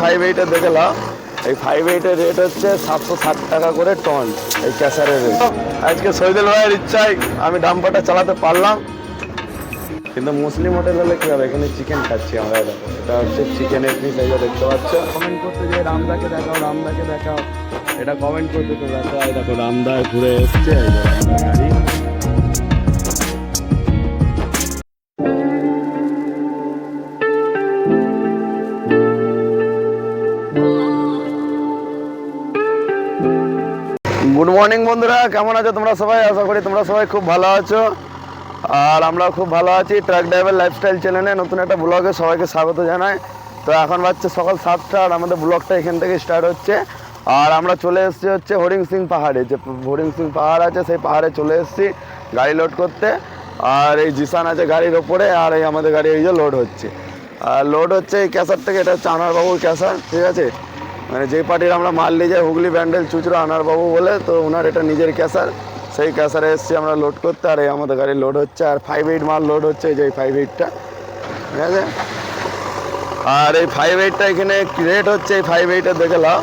Five এইটের দেখে লাও এই ফাইভ এইটের রেট হচ্ছে সাতশো ষাট টাকা করে টন এই ক্যাসারের রেট আজকে সৈদুল ভাইয়ের ইচ্ছায় আমি ডাম্পারটা চালাতে পারলাম। কিন্তু মুসলিম হোটেল হলে কি হবে? এখানে চিকেন খাচ্ছি আমরা এটা এটা হচ্ছে চিকেনের পিস এই যে দেখতে পাচ্ছ। কমেন্ট করতে যে রামদাকে দেখাও রামদাকে দেখাও। এটা কমেন্ট করতে তো এই দেখো রামদা ঘুরে এসছে গুড মর্নিং বন্ধুরা। কেমন আছো তোমরা সবাই? আশা করি তোমরা সবাই খুব ভালো আছো। আর আমরা খুব ভালো আছি। ট্রাক ড্রাইভার লাইফস্টাইল চ্যানেলে নতুন একটা ব্লগে সবাইকে স্বাগত জানাই। তো এখন বাজছে সকাল সাতটা আর আমাদের ব্লগটা এখান থেকে স্টার্ট হচ্ছে। আর আমরা চলে এসেছি হচ্ছে হরিং সিং পাহাড়ে। যে হরিং সিং পাহাড় আছে, সেই পাহাড়ে চলে এসেছি গাড়ি লোড করতে। আর এই জিসান আছে গাড়ির ওপরে আর এই আমাদের গাড়ি এই যে লোড হচ্ছে। আর লোড হচ্ছে এই ক্যাসার থেকে, এটা হচ্ছে আনারবাবুর ক্যাসার, ঠিক আছে? মানে যে পার্টির আমরা মাল নিয়ে যাই, হুগলি ব্যান্ডেল, চুচড়ো, আনারবাবু বলে, তো ওনার এটা নিজের ক্যাসার। সেই ক্যাসারে এসেছি আমরা লোড করতে, আর এই আমাদের গাড়ি লোড হচ্ছে, আর ফাইভ এইট মাল লোড হচ্ছে যে ফাইভ এইটটা ঠিক আছে? আর এই ফাইভ এইটটা এখানে রেট হচ্ছে? এই ফাইভ এইটের দেখে লাও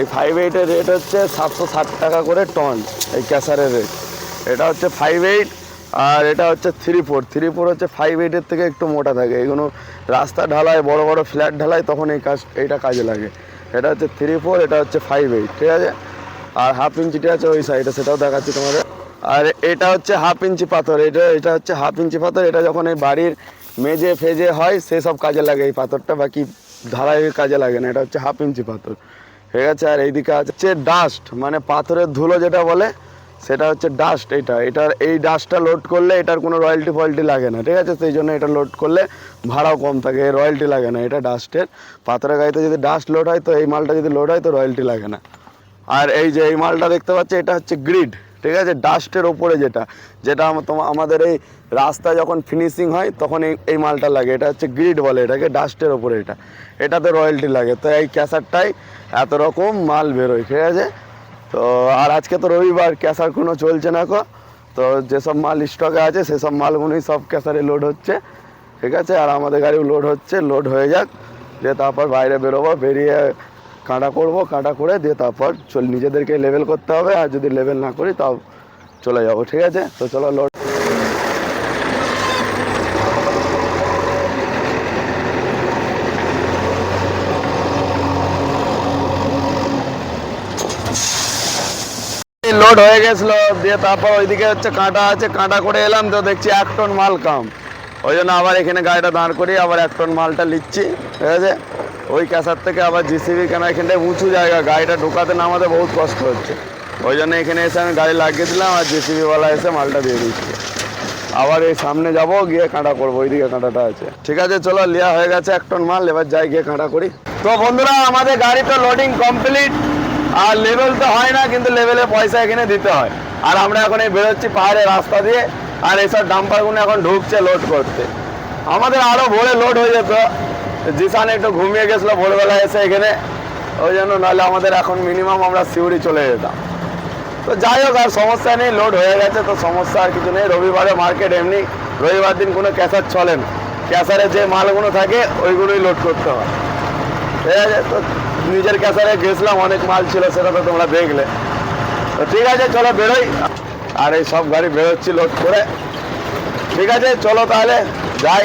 এই ফাইভ এইটের রেট হচ্ছে সাতশো ষাট টাকা করে টন এই ক্যাসারের রেট এটা হচ্ছে ফাইভ এইট আর এটা হচ্ছে থ্রি ফোর থ্রি ফোর হচ্ছে ফাইভ এইটের থেকে একটু মোটা থাকে। এগুলো রাস্তা ঢালায়, বড় বড় ফ্ল্যাট ঢালায়, তখন এই কাজ, এইটা কাজে লাগে। এটা হচ্ছে থ্রি ফোর এটা হচ্ছে ফাইভ এইট ঠিক আছে? আর হাফ ইঞ্চিটা আছে ওই সাইডে সেটাও দেখাচ্ছি তোমাদের। আর এটা হচ্ছে হাফ ইঞ্চি পাথর, এটা এটা হচ্ছে হাফ ইঞ্চি পাথর, এটা যখন এই বাড়ির মেজে ফেজে হয়, সে সব কাজে লাগে। এই পাথরটা বাকি ধারায় কাজে লাগে না, এটা হচ্ছে হাফ ইঞ্চি পাথর। ঠিক আছে? আর এইদিকে আছে ডাস্ট মানে পাথরের ধুলো যেটা বলে সেটা হচ্ছে ডাস্ট এটা। এটার এই ডাস্টটা লোড করলে এটার কোনো রয়্যালটি ফয়েলটি লাগে না, ঠিক আছে? সেই জন্য এটা লোড করলে ভাড়াও কম থাকে রয়্যালটি লাগে না। এটা ডাস্টের পাথরের গাড়িতে যদি ডাস্ট লোড হয় তো এই মালটা যদি লোড হয় তো রয়্যালটি লাগে না। আর এই যে এই মালটা দেখতে পাচ্ছি, এটা হচ্ছে গ্রিড ঠিক আছে? ডাস্টের ওপরে যেটা যেটা আম- আমাদের এই রাস্তা যখন ফিনিশিং হয়, তখন এই এই মালটা লাগে। এটা হচ্ছে গ্রিড বলে এটাকে ডাস্টের ওপরে এটা। এটাতে রয়্যালটি লাগে। তো এই ক্যাসারটাই এত রকম মাল বেরোয়, ঠিক আছে? তো আর আজকে তো রবিবার ক্যাশার কোনো চলছে না কো। তো যেসব মাল স্টকে আছে, সেসব মালগুলোই সব ক্যাশারে লোড হচ্ছে। ঠিক আছে? আর আমাদের গাড়িও লোড হচ্ছে, লোড হয়ে যাক। দিয়ে তারপর বাইরে বেরোবো, বেরিয়ে কাঁটা করব, কাঁটা করে দিয়ে তারপর চল, নিজেদেরকে লেভেল করতে হবে। আর যদি লেভেল না করি, তাও চলে যাব। ঠিক আছে? তো চলো লোড লোড হয়ে গেছিল, দিয়ে তারপর ওইদিকে হচ্ছে কাঁটা আছে, কাঁটা করে এলাম, তো দেখছি এক টন মাল কাম। ওই জন্য আবার এখানে গাড়িটা দাঁড় করি আবার এক টন মালটা নিচ্ছি, ঠিক আছে? ওই ক্যাসার থেকে আবার জিসিবি কেন এখানটায় উঁচু জায়গা, গাড়িটা ঢোকাতে নামাতে বহুত কষ্ট হচ্ছে। ওই জন্য এখানে এসে আমি গাড়ি লাগিয়ে দিলাম, আর জিসিবিওয়ালা এসে মালটা দিয়ে দিচ্ছে। আবার এই সামনে যাব, গিয়ে কাঁটা করব, ওইদিকে কাঁটাটা আছে। ঠিক আছে, চলো লিয়া হয়ে গেছে এক টন মাল, এবার যাই গিয়ে কাঁটা করি। তো বন্ধুরা, আমাদের গাড়ি তো লোডিং কমপ্লিট আর লেভেল তো হয় না, কিন্তু লেভেলে পয়সা এখানে দিতে হয়। আর আমরা এখন এই বেরোচ্ছি পাহাড়ের রাস্তা দিয়ে, আর এইসব ডাম্পারগুলো এখন ঢুকছে লোড করতে। আমাদের আরও ভোরে লোড হয়ে যেত। জিসান একটু ঘুমিয়ে গেছিল ভোরবেলা এসে এখানে। ওই জন্য নাহলে আমাদের এখন মিনিমাম আমরা সিউড়ি চলে যেতাম। তো যাই হোক, আর সমস্যা নেই লোড হয়ে গেছে, তো সমস্যা আর কিছু নেই। রবিবারে মার্কেট এমনি, রবিবার দিন কোনো ক্যাসার চলে না। ক্যাসারে যে মালগুলো থাকে, ওইগুলোই লোড করতে হয়। ঠিক আছে, তো নিজের ক্যাসারে গেছিলাম, অনেক মাল ছিল, সেটা তো তোমরা দেখলে। তো ঠিক আছে, চলো বেরোই। আর এই সব গাড়ি বেরোচ্ছি লোড করে। ঠিক আছে, চলো তাহলে, যাই।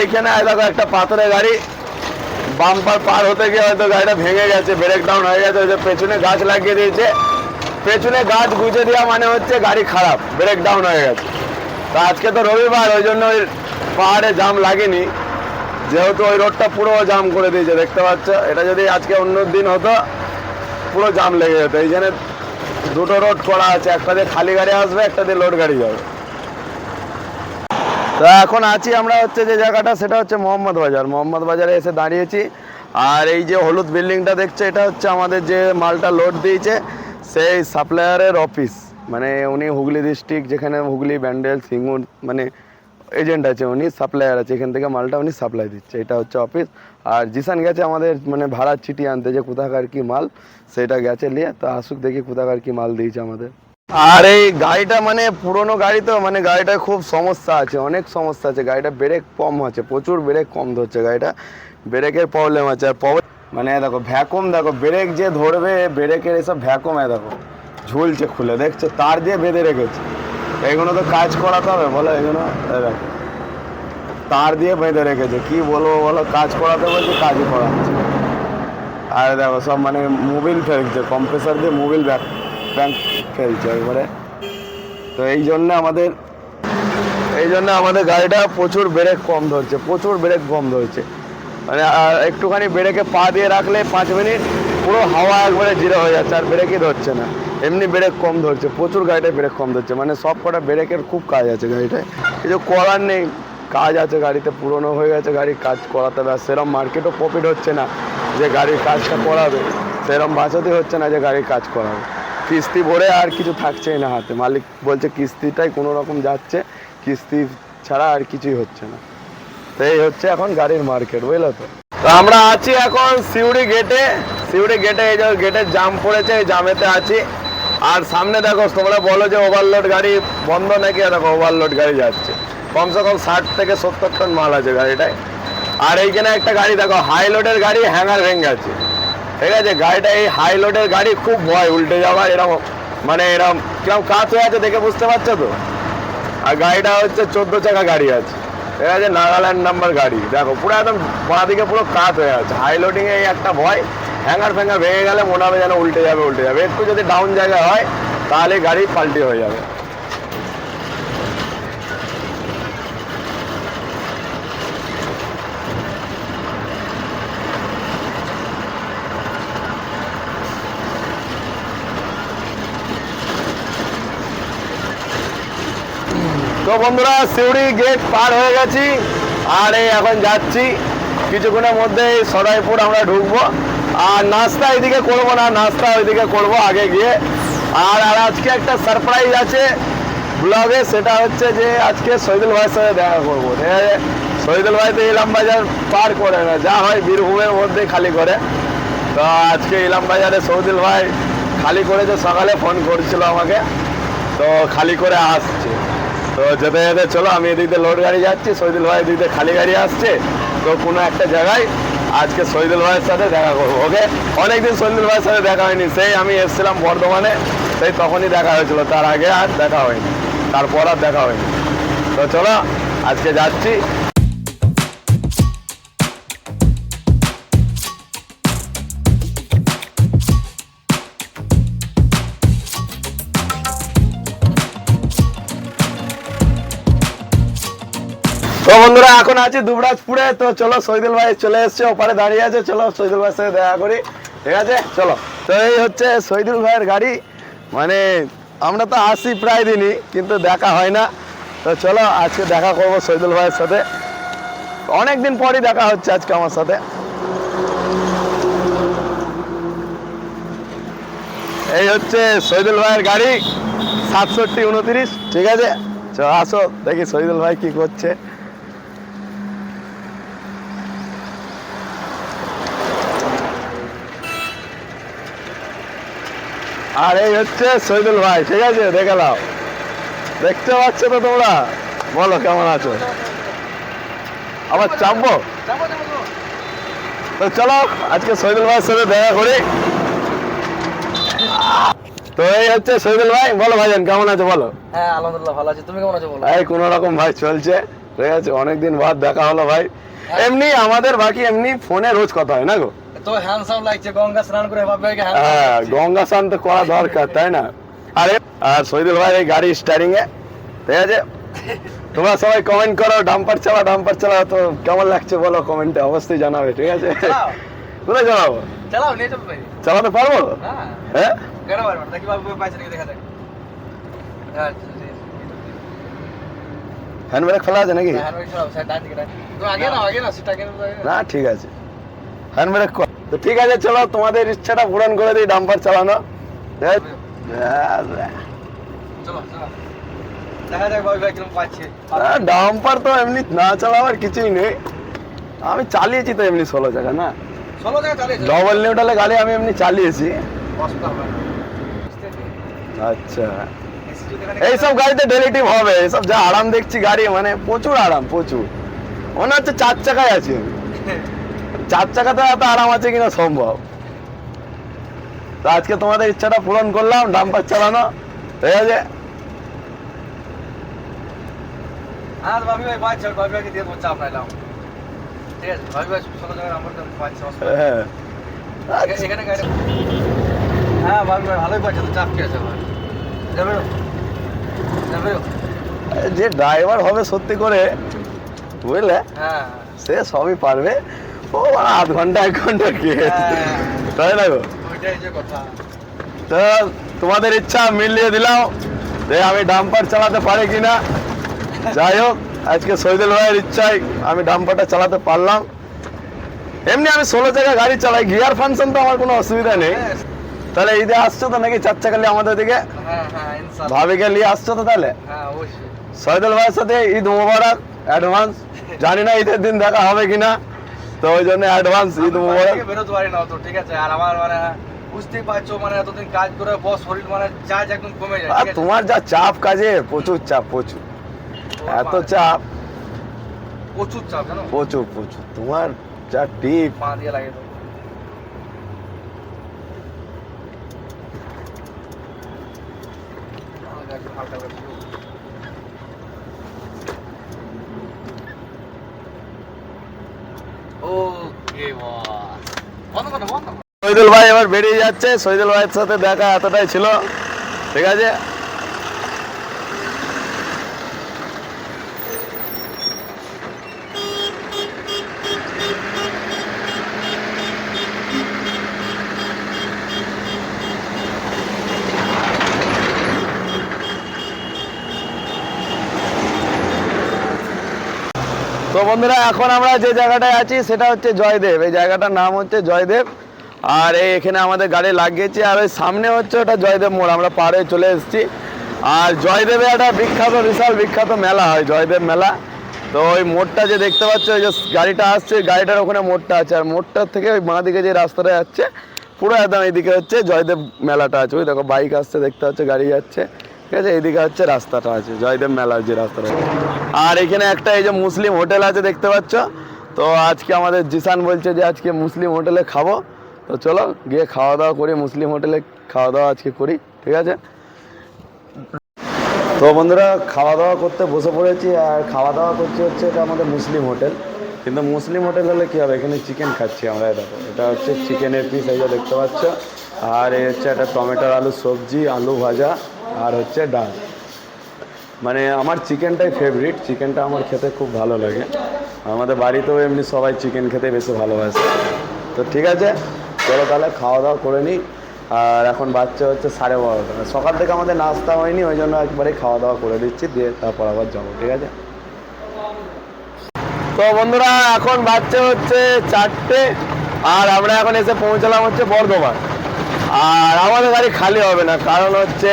এইখানে দেখো একটা পাথরের গাড়ি। বাম্পার পার হতে গিয়ে হয়তো গাড়িটা ভেঙে গেছে ব্রেক ডাউন হয়ে গেছে যে পেছনে গাছ লাগিয়ে দিয়েছে। পেছনে গাছ গুঁজে দেওয়া মানে হচ্ছে গাড়ি খারাপ ব্রেক ডাউন হয়ে গেছে। তো আজকে তো রবিবার, ওই জন্য ওই পাহাড়ে জাম লাগেনি। যেহেতু ওই রোডটা পুরো জাম করে দিয়েছে, দেখতে পাচ্ছ? এটা যদি আজকে অন্য দিন হতো, পুরো জাম লেগে যেত। এই জন্য দুটো রোড করা আছে, একটা দিয়ে খালি গাড়ি আসবে, একটা দিয়ে লোড গাড়ি যাবে। তো এখন আছি আমরা হচ্ছে যে জায়গাটা, সেটা হচ্ছে মোহাম্মদ বাজার। মোহাম্মদ বাজারে এসে দাঁড়িয়েছি। আর এই যে হলুদ বিল্ডিংটা দেখছে, এটা হচ্ছে আমাদের যে মালটা লোড দিয়েছে, সেই সাপ্লায়ারের অফিস মানে উনি হুগলি ডিস্ট্রিক্ট যেখানে হুগলি, ব্যান্ডেল, সিঙ্গুর মানে এজেন্ট আছে উনি সাপ্লায়ার আছে, এখান থেকে মালটা উনি সাপ্লাই দিচ্ছে। এটা হচ্ছে অফিস আর জিসান গেছে আমাদের মানে ভাড়ার চিঠি আনতে, যে কোথাকার কি মাল, সেটা গেছে নিয়ে, তো আসুক দেখি কোথাকার কি মাল দিয়েছে আমাদের। আর এই গাড়িটা মানে পুরনো গাড়ি তো মানে গাড়িটা খুব সমস্যা আছে, অনেক সমস্যা আছে। গাড়িটা ব্রেক কম আছে, প্রচুর ব্রেক কম ধরছে গাড়িটা। ব্রেকের প্রবলেম আছে, আর মানে দেখো ভ্যাকুম দেখো ব্রেক যে ধরবে ব্রেকের এসব ভ্যাকুম দেখো, ঝুলছে খুলে, দেখছ? তার দিয়ে বেঁধে রেখেছে। এগুলো তো কাজ করাতে হবে, বলো এগুলো তার দিয়ে বেঁধে রেখেছে, কি বলব বলো? কাজ করাতে বলছে, কাজই করাচ্ছে। আর দেখো, সব মানে মোবিল ফেলছে কম্প্রেসার দিয়ে মোবিল ব্যাক, ব্যাংক ফেলছে একবারে। তো এই জন্য আমাদের, এই জন্য আমাদের গাড়িটা প্রচুর ব্রেক কম ধরছে, প্রচুর ব্রেক কম ধরছে। মানে একটুখানি ব্রেকে পা দিয়ে রাখলে পাঁচ মিনিট পুরো হাওয়া একবারে জিরো হয়ে যাচ্ছে, আর ব্রেকই ধরছে না। এমনি ব্রেক কম ধরছে, প্রচুর গাড়িটায় ব্রেক কম ধরছে মানে সব কটা ব্রেকের খুব কাজ আছে গাড়িটায়। কিছু করার নেই, কাজ আছে গাড়িতে, পুরনো হয়ে গেছে গাড়ির কাজ করাতে হবে আর সেরম মার্কেটও প্রফিট হচ্ছে না যে গাড়ির কাজটা করাবে, সেরম বাঁচাতে হচ্ছে না যে গাড়ির কাজ করাবে। কিস্তি ভরে আর কিছু থাকছেই না হাতে, মালিক বলছে কিস্তিটাই কোনো রকম যাচ্ছে, কিস্তি ছাড়া আর কিছুই হচ্ছে না। তো এই হচ্ছে এখন গাড়ির মার্কেট, বুঝলো তো? তো আমরা আছি এখন সিউড়ি গেটে সিউড়ি গেটে এই যে গেটে জাম পড়েছে জামেতে আছি। আর সামনে দেখো, তোমরা বলো যে ওভারলোড গাড়ি বন্ধ নাকি? দেখো ওভারলোড গাড়ি যাচ্ছে। কমসে কম ষাট থেকে সত্তর টন মাল আছে গাড়িটায়। আর এইখানে একটা গাড়ি, দেখো হাই লোডের গাড়ি হ্যাঙ্গার ভেঙে আছে ঠিক আছে? গাড়িটা এই হাই লোডের গাড়ি খুব ভয়, উল্টে যাওয়া এরকম মানে এরকম কীরকম কাজ হয়ে আছে দেখে বুঝতে পারছ তো? আর গাড়িটা হচ্ছে চোদ্দ চাকা গাড়ি আছে। ঠিক আছে? নাগাল্যান্ড নাম্বার গাড়ি। দেখো, পুরো একদম, বাঁ দিকে পুরো কাত হয়ে আছে। হাই লোডিং এই একটা ভয়। হ্যাঙ্গার ফ্যাঙ্গার ভেঙে গেলে মনে হবে যেন উল্টে যাবে উল্টে যাবে। একটু যদি ডাউন জায়গা হয়, তাহলে গাড়ি পাল্টি হয়ে যাবে। তো বন্ধুরা, সিউড়ি গেট পার হয়ে গেছি। আর এখন যাচ্ছি। কিছুক্ষণের মধ্যে সরাইপুর আমরা ঢুকবো। আর নাস্তা এদিকে করব না, নাস্তা ওইদিকে করব আগে গিয়ে। আর আর আজকে একটা সারপ্রাইজ আছে ব্লগে সেটা হচ্ছে যে আজকে শহীদুল ভাইয়ের সাথে দেখা করব। শহীদুল ভাই তো ইলাম বাজার পার করে না, যা হয় বীরভূমের মধ্যে খালি করে। তো আজকে ইলাম বাজারে শহীদুল ভাই খালি করেছে সকালে ফোন করছিল আমাকে, তো খালি করে আসছে। তো যেতে যেতে চলো, আমি এদিক দিয়ে লোড গাড়ি যাচ্ছি, শহীদুল ভাই এদিক দিয়ে খালি গাড়ি আসছে। তো কোনো একটা জায়গায় আজকে শহীদুল ভাইয়ের সাথে দেখা করব ওকে অনেকদিন শহীদুল ভাইয়ের সাথে দেখা হয়নি, সেই আমি এসেছিলাম বর্ধমানে, সেই তখনই দেখা হয়েছিল, তার আগে আর দেখা হয়নি, তারপর আর দেখা হয়নি। তো চলো, আজকে যাচ্ছি। বন্ধুরা এখন আছি দুবরাজপুরে। তো চলো শহীদুল ভাই চলে এসছে, ওপারে দাঁড়িয়ে আছে। চলো শহীদুল ভাইয়ের সাথে দেখা করি। ঠিক আছে? চলো। তো এই হচ্ছে শহীদুল ভাইয়ের গাড়ি। মানে আমরা তো আসি প্রায় দিনই, কিন্তু দেখা হয় না। তো চলো আজকে দেখা করব শহীদুল ভাইয়ের সাথে। অনেক দিন পরই দেখা হচ্ছে আজকে আমার সাথে। এই হচ্ছে শহীদুল ভাইয়ের গাড়ি, সাতষট্টি উনত্রিশ। ঠিক আছে? আসো, দেখি শহীদুল ভাই কি করছে। আর এই হচ্ছে শহীদুল ভাই ঠিক আছে? দেখে নাও। দেখতে পাচ্ছ তো তোমরা? বলো কেমন আছো? আবার চাপবো? তো চলো আজকে শহীদুল ভাইয়ের সাথে দেখা করি। তো এই হচ্ছে শহীদুল ভাই বলো ভাইজান কেমন আছো বলো? হ্যাঁ আলহামদুলিল্লাহ ভালো আছি। তুমি কেমন আছো বলো? এই কোন রকম ভাই চলছে ঠিক আছে? অনেকদিন বাদ দেখা হলো ভাই। এমনি আমাদের বাকি এমনি ফোনে রোজ কথা হয় না গো? তো হ্যান্ডসাম লাগছে গঙ্গা স্নান করে ভাববে হ্যাঁ গঙ্গা স্নান তো করা দরকার তাই না? আরে আর শহীদুল ভাই এই গাড়ি স্টারিং এ ঠিক আছে? তোমরা সবাই কমেন্ট করো ডাম্পার চালা ডাম্পার চালা তো কেমন লাগছে বলো কমেন্টে অবশ্যই জানাবে ঠিক আছে। কোথায় জানাব চালাও নিয়ে ভাই। চালাতে পারব? হ্যাঁ। হ্যাঁ? কেন পারব না? দেখি বাবু পাইছে নাকি দেখা যাক। হ্যাঁ হ্যান্ড ব্রেক খোলা আছে নাকি? হ্যাঁ ওই চালাও সাইড ডান দিকে ডান আগে না আগে না সেটা আগে না না ঠিক আছে। হ্যান্ড ব্রেক তো ঠিক আছে চলো তোমাদের ইচ্ছাটা পূরণ করে দিই ডাম্পার চালানো। ডাম্পার তো এমনি না চালাবার কিছুই নেই। আমি চালিয়েছি তো এমনি ষোলো না? জায়গা চালিয়েছে? ডবল নিউট্রালে গাড়ি আমি এমনি চালিয়েছি। না। আচ্ছা। এইসব গাড়িতে ডেলিটিভ হবে। এইসব যা আরাম দেখছি গাড়ি মানে প্রচুর আরাম প্রচুর। মনে হচ্ছে চার চাকায় আছি আমি। চার চাকাতে এত আরাম আছে কিনা সম্ভব? তো আজকে তোমাদের ইচ্ছাটা পূরণ করলাম ডাম্পার চালানো ঠিক আছে হ্যাঁ। হ্যাঁ হ্যাঁ ভালোই পাচ্ছে তো চাপ কি আছে যে ড্রাইভার হবে সত্যি করে বুঝলে? হ্যাঁ। সে সবই পারবে। ও, আধ ঘণ্টা, এক ঘণ্টা। তাই না গো? তো তোমাদের ইচ্ছা, মিলিয়ে দিলাম যে আমি ডাম্পার চালাতে পারি কিনা। যাই হোক, আজকে সৈদুল ভাইয়ের ইচ্ছায় আমি ডাম্পারটা চালাতে পারলাম। এমনি আমি ষোলো চাকা গাড়ি চালাই, গিয়ার ফাংশন তো আমার কোনো অসুবিধা নেই। তাহলে ঈদে আসছো তো নাকি চার চাকা আমাদের দিকে? ভাবিকে নিয়ে আসছো তো তাহলে? সৈদুল ভাইয়ের সাথে ঈদ মোবারক অ্যাডভান্স জানি না ঈদের দিন দেখা হবে কিনা। তো ওই জন্য অ্যাডভান্স ঈদ মোবারক বেরোতে পারি না অত ঠিক আছে? আর আমার মানে বুঝতেই পারছ মানে এতদিন কাজ করে বস শরীর মানে চার্জ একদম কমে যায় আর তোমার যা চাপ কাজে প্রচুর চাপ প্রচুর। এত চাপ। প্রচুর চাপ জানো? প্রচুর প্রচুর। তোমার যা টিপ পা দিয়ে লাগে তো একদম হালকা শহীদুল ভাই এবার বেরিয়ে যাচ্ছে। শহীদুল ভাইয়ের সাথে দেখা এতটাই ছিল। ঠিক আছে? তো বন্ধুরা, এখন আমরা যে জায়গাটায় আছি সেটা হচ্ছে জয়দেব। এই জায়গাটার নাম হচ্ছে জয়দেব। আর এই এখানে আমাদের গাড়ি লাগিয়েছি, আর ওই সামনে হচ্ছে ওটা জয়দেব মোড়। আমরা পাড়ে চলে এসেছি। আর জয়দেবে একটা বিখ্যাত, বিশাল বিখ্যাত মেলা হয়, জয়দেব মেলা। তো ওই মোড়টা যে দেখতে পাচ্ছ, ওই যে গাড়িটা আসছে গাড়িটার ওখানে মোড়টা আছে। আর মোড়টার থেকে ওই বাঁ দিকে যে রাস্তাটা যাচ্ছে, পুরো একদম এইদিকে হচ্ছে জয়দেব মেলাটা আছে। ওই দেখো, বাইক আসছে, দেখতে পাচ্ছ, গাড়ি যাচ্ছে। ঠিক আছে এইদিকে হচ্ছে রাস্তাটা আছে, জয়দেব মেলার যে রাস্তাটা আর এখানে একটা এই যে মুসলিম হোটেল আছে, দেখতে পাচ্ছ? তো আজকে আমাদের জিসান বলছে যে আজকে মুসলিম হোটেলে খাব। তো চলো, গিয়ে খাওয়া দাওয়া করি, মুসলিম হোটেলে খাওয়া দাওয়া আজকে করি, ঠিক আছে? তো বন্ধুরা খাওয়া দাওয়া করতে বসে পড়েছি, আর খাওয়া দাওয়া করছি হচ্ছে এটা আমাদের মুসলিম হোটেল। কিন্তু মুসলিম হোটেল হলে কী হবে? এখানে চিকেন খাচ্ছি আমরা দেখো। এটা হচ্ছে চিকেনের পিস এই দেখতে পাচ্ছ। আর এই হচ্ছে একটা টমেটোর আলু সবজি, আলু ভাজা। আর হচ্ছে ডাল। মানে আমার চিকেনটাই ফেভারিট চিকেনটা আমার খেতে খুব ভালো লাগে। আমাদের বাড়িতেও এমনি সবাই চিকেন খেতে বেশি ভালোবাসে। তো ঠিক আছে, চলো তাহলে খাওয়া দাওয়া করে নিই। আর এখন বাচ্চা হচ্ছে সাড়ে বারোটা। সকাল থেকে আমাদের নাস্তা হয়নি, ওই জন্য একবারে খাওয়া দাওয়া করে দিচ্ছি, দিয়ে তারপর আবার যাব, ঠিক আছে? তো বন্ধুরা, এখন বাচ্চা হচ্ছে চারটে, আর আমরা এখন এসে পৌঁছালাম হচ্ছে বর্ধমান। আর আমাদের গাড়ি খালি হবে না, কারণ হচ্ছে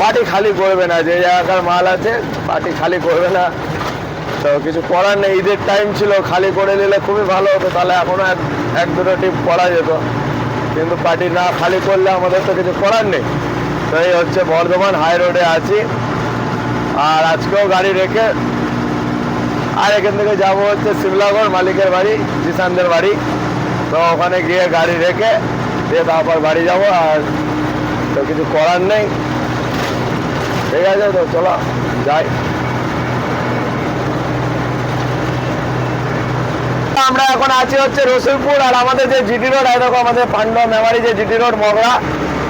পার্টি খালি করবে না, যে জায়গাকার মাল আছে, পার্টি খালি করবে না। তো কিছু করার নেই, ঈদের টাইম ছিল, খালি করে নিলে খুবই ভালো হতো, তাহলে এখনও এক এক দুটো টিপ করা যেত। কিন্তু পার্টি না খালি করলে আমাদের তো কিছু করার নেই। তো এই হচ্ছে বর্ধমান হাই রোডে আছি। আর আজকেও গাড়ি রেখে আর এখান থেকে যাব হচ্ছে শিমলাগড় মালিকের বাড়ি, জিসানদের বাড়ি। তো ওখানে গিয়ে গাড়ি রেখে, দিয়ে তারপর বাড়ি যাব আর তো কিছু করার নেই। ঠিক আছে তো চলো, যাই। আমরা এখন আছি হচ্ছে রসুলপুর, আর আমাদের যে জিটি রোড দেখো আমাদের পান্ডব মেমারি যে জিটি রোড, মগরা।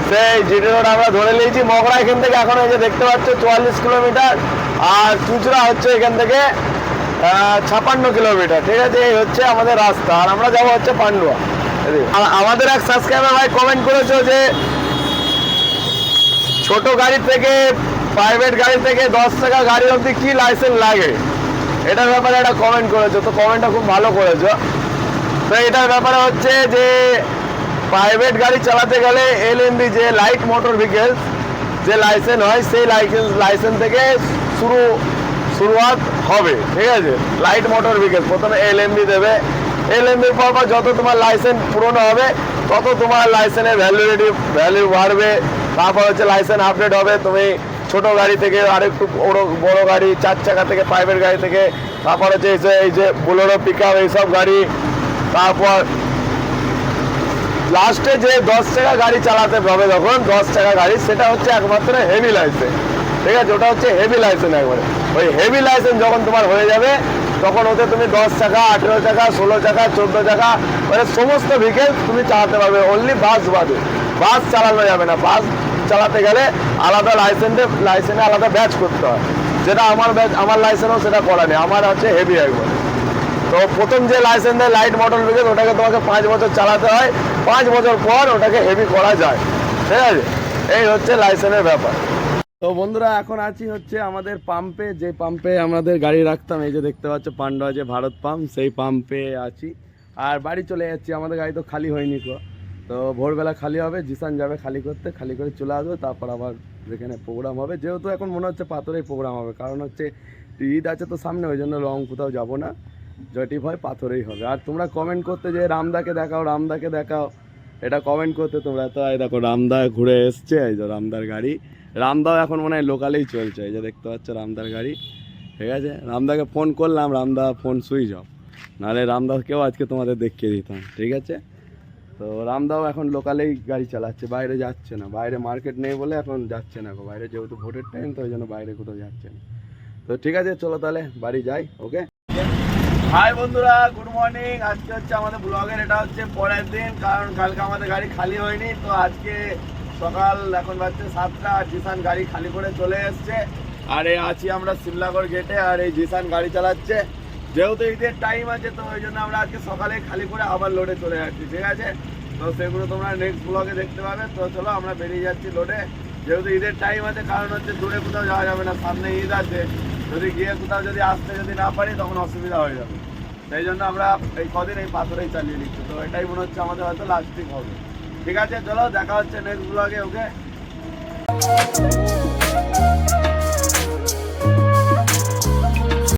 সেই জিটি রোড আমরা ধরে নিয়েছি, মগরা এখান থেকে এখন এই যে দেখতে পাচ্ছ, চুয়াল্লিশ কিলোমিটার, আর চুচড়া হচ্ছে এখান থেকে ছাপান্ন কিলোমিটার, ঠিক আছে? এই হচ্ছে আমাদের রাস্তা, আর আমরা যাব হচ্ছে পান্ডুয়া। আমাদের এক সাবস্ক্রাইবার ভাই কমেন্ট করেছ যে, ছোট গাড়ি থেকে প্রাইভেট গাড়ি থেকে দশ টাকা গাড়ি অবধি কি লাইসেন্স লাগে? এটার ব্যাপারে একটা কমেন্ট করেছ, তো কমেন্টটা খুব ভালো করেছ। তো এটার ব্যাপারে হচ্ছে যে প্রাইভেট গাড়ি চালাতে গেলে এলএমবি যে লাইট মোটর ভেহিকেলস যে লাইসেন্স হয়, সেই লাইসেন্স লাইসেন্স থেকে শুরু, শুরুয়াত হবে, ঠিক আছে? লাইট মোটর ভেহিকেল প্রথমে এলএমবি দেবে। এল এলএমবির পর পর যত তোমার লাইসেন্স পুরনো হবে, তত তোমার লাইসেন্সের ভ্যালিডিটি ভ্যালু বাড়বে। তারপর হচ্ছে লাইসেন্স আপডেট হবে, তুমি ছোট গাড়ি থেকে আরেকটু বড় বড় গাড়ি, চার চাকা থেকে প্রাইভেট গাড়ি থেকে, তারপর হচ্ছে এই যে এই যে বোলেরো পিক আপ এইসব গাড়ি, তারপর লাস্টে যে দশ টাকা গাড়ি চালাতে হবে যখন দশ টাকা গাড়ি, সেটা হচ্ছে একমাত্র হেভি লাইসেন্স ঠিক আছে? ওটা হচ্ছে হেভি লাইসেন্স একবারে। ওই হেভি লাইসেন্স যখন তোমার হয়ে যাবে, তখন ওতে তুমি দশ টাকা আঠেরো টাকা ষোলো টাকা চোদ্দ টাকা মানে সমস্ত ভেহিকেল তুমি চালাতে পারবে। অনলি বাস বাদে। বাস চালানো যাবে না। বাস চালাতে গেলে আলাদা লাইসেন্সে লাইসেন্সে আলাদা ব্যাচ করতে হয়। যেটা আমার ব্যাচ আমার লাইসেন্সও সেটা করা নেই। আমার হচ্ছে হেভি একবার তো প্রথম যে লাইসেন্স লাইট মডেল ভেহিকেল ওটাকে তোমাকে পাঁচ বছর চালাতে হয়। পাঁচ বছর পর ওটাকে হেভি করা যায়। ঠিক আছে? এই হচ্ছে লাইসেন্সের ব্যাপার। তো বন্ধুরা, এখন আছি হচ্ছে আমাদের পাম্পে যে পাম্পে আমাদের গাড়ি রাখতাম, এই যে দেখতে পাচ্ছ পান্ডা যে ভারত পাম্প সেই পাম্পে আছি। আর বাড়ি চলে যাচ্ছি। আমাদের গাড়ি তো খালি হয়নি কো তো ভোরবেলা খালি হবে, জিসান যাবে খালি করতে, খালি করে চলে আসবে, তারপর আবার যেখানে প্রোগ্রাম হবে। যেহেতু এখন মনে হচ্ছে পাথরেই প্রোগ্রাম হবে, কারণ হচ্ছে ঈদ আছে তো সামনে, ওই জন্য লং কোথাও যাব না। জটি ভয় পাথরেই হবে। আর তোমরা কমেন্ট করতে যে রামদাকে দেখাও রামদাকে দেখাও, এটা কমেন্ট করতে তোমরা তো দেখো, রামদা ঘুরে এসছে, এই যে রামদার গাড়ি। রামদাও এখন মনে হয় লোকালেই চলছে, এই যে দেখতে পাচ্ছ রামদার গাড়ি। ঠিক আছে? রামদাকে ফোন করলাম, রামদা ফোন সুইচ অফ নাহলে রামদাকেও আজকে তোমাদের দেখিয়ে দিতাম, ঠিক আছে? তো রামদাও এখন লোকালেই গাড়ি চালাচ্ছে, বাইরে যাচ্ছে না। বাইরে মার্কেট নেই বলে এখন যাচ্ছে না। বাইরে যেহেতু ভোটের টাইম তো ওই জন্য বাইরে কোথাও যাচ্ছে না। তো ঠিক আছে, চলো তাহলে, বাড়ি যাই ওকে হাই বন্ধুরা গুড মর্নিং আজকে হচ্ছে আমাদের ব্লগের এটা হচ্ছে পরের দিন, কারণ কালকে আমাদের গাড়ি খালি হয়নি। তো আজকে সকাল এখন বাজছে সাতটা, জিসান গাড়ি খালি করে চলে এসছে। আর আছি আমরা সিমলাগড় গেটে আর এই জিসান গাড়ি চালাচ্ছে। যেহেতু ঈদের টাইম আছে, তো ওই জন্য আমরা আজকে সকালে খালি করে আবার লোডে চলে যাচ্ছি, ঠিক আছে? তো সেগুলো তোমরা নেক্সট ব্লগে দেখতে পাবে। তো চলো আমরা বেরিয়ে যাচ্ছি লোডে যেহেতু ঈদের টাইম আছে, কারণ হচ্ছে দূরে কোথাও যাওয়া যাবে না, সামনে ঈদ আছে। যদি গিয়ে কোথাও যদি আসতে যদি না পারি, তখন অসুবিধা হয়ে যাবে। সেই জন্য আমরা এই কদিন এই পাথরেই চালিয়ে নিচ্ছি। তো এটাই মনে হচ্ছে আমাদের হয়তো লাস্টিং হবে। ঠিক আছে, চলো দেখা হচ্ছে নেক্সট ব্লগে ওকে